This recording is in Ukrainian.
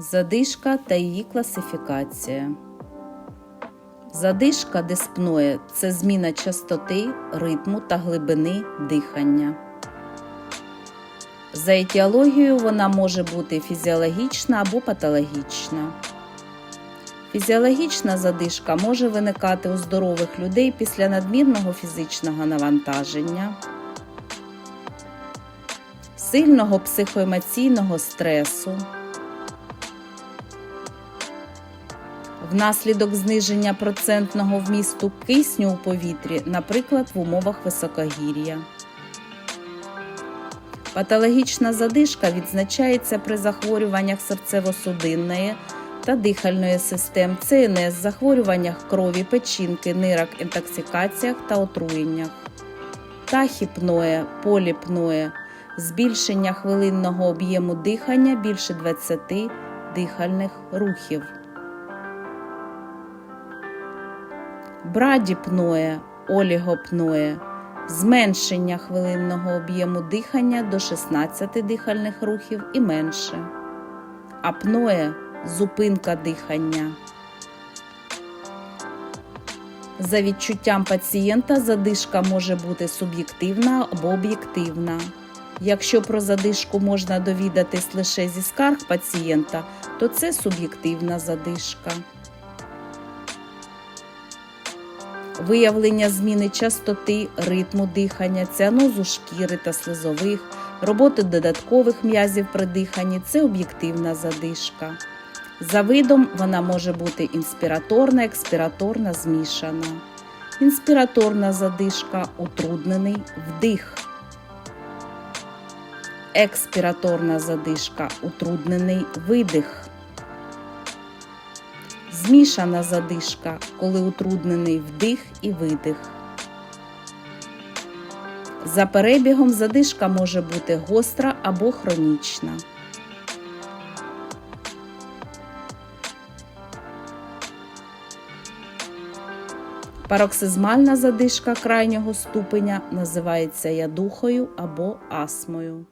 Задишка та її класифікація. Задишка диспноє це зміна частоти, ритму та глибини дихання. За етіологією вона може бути фізіологічна або патологічна. Фізіологічна задишка може виникати у здорових людей після надмірного фізичного навантаження, сильного психоемоційного стресу, внаслідок зниження процентного вмісту кисню у повітрі, наприклад, в умовах високогір'я. Патологічна задишка відзначається при захворюваннях серцево-судинної та дихальної систем, ЦНС, захворюваннях крові, печінки, нирок, інтоксикаціях та отруєннях, тахіпноє, поліпноє, збільшення хвилинного об'єму дихання більше 20 дихальних рухів. Брадіпноє, олігопноє, зменшення хвилинного об'єму дихання до 16 дихальних рухів і менше. Апноє зупинка дихання. За відчуттям пацієнта задишка може бути суб'єктивна або об'єктивна. Якщо про задишку можна довідатись лише зі скарг пацієнта, то це суб'єктивна задишка. Виявлення зміни частоти, ритму дихання, ціанозу шкіри та слизових, роботи додаткових м'язів при диханні це об'єктивна задишка. За видом вона може бути інспіраторна, експіраторна, змішана. Інспіраторна задишка утруднений вдих. Експіраторна задишка утруднений видих. Змішана задишка, коли утруднений вдих і видих. За перебігом задишка може бути гостра або хронічна. Пароксизмальна задишка крайнього ступеня називається ядухою або астмою.